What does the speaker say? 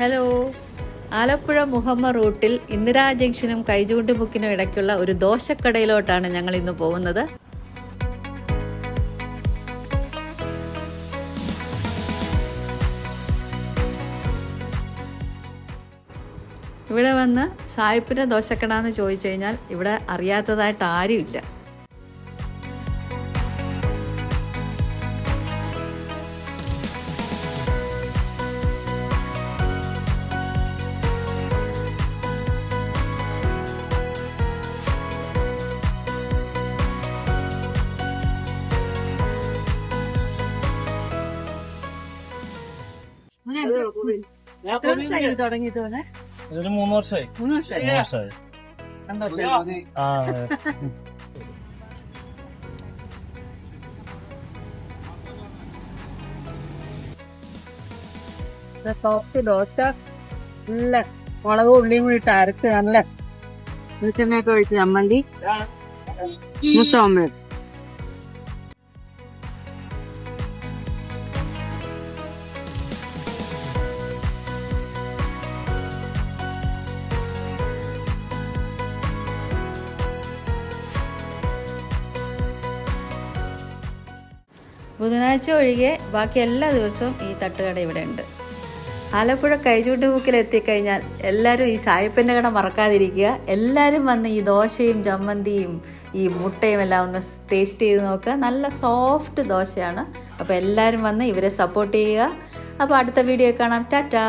Hello. Alappuzha Muhamma റൂട്ടിൽ ഇന്ദിരാ ജംഗ്ഷനും കൈചൂണ്ടിമുക്കിനും ഇടയ്ക്കുള്ള ഒരു ദോശക്കടയിലോട്ടാണ് ഞങ്ങൾ ഇന്ന് പോകുന്നത്. ഇവിടെ വന്ന് സായിപ്പിന്റെ ദോശക്കട എന്ന് ചോദിച്ചു കഴിഞ്ഞാൽ ഇവിടെ അറിയാത്തതായിട്ട് ആരുമില്ല. ഇതൊരു മൂന്ന് വർഷമായി. മൂന്ന് വർഷമായി? മൂന്ന് വർഷമായി. സന്തോഷം ആ സോഫ്റ്റ് ദോശ. നല്ല മുളകും ഉള്ളിയും കൂടി ഇട്ട് അരച്ച് നല്ല വെളിച്ചെണ്ണയൊക്കെ ഒഴിച്ച് ചമ്മന്തി. മുട്ട ഓംലെറ്റ് ബുധനാഴ്ച ഒഴികെ ബാക്കി എല്ലാ ദിവസവും ഈ തട്ടുകട ഇവിടെ ഉണ്ട്. ആലപ്പുഴ കൈചൂണ്ടുമുക്കിൽ എത്തിക്കഴിഞ്ഞാൽ എല്ലാവരും ഈ സായിപ്പന്റെ കട മറക്കാതിരിക്കുക. എല്ലാവരും വന്ന് ഈ ദോശയും ചമ്മന്തിയും ഈ മുട്ടയും എല്ലാം ഒന്ന് ടേസ്റ്റ് ചെയ്ത് നോക്കുക. നല്ല സോഫ്റ്റ് ദോശയാണ്. അപ്പോൾ എല്ലാവരും വന്ന് ഇവരെ സപ്പോർട്ട് ചെയ്യുക. അപ്പോൾ അടുത്ത വീഡിയോ കാണാം. ടാറ്റാ.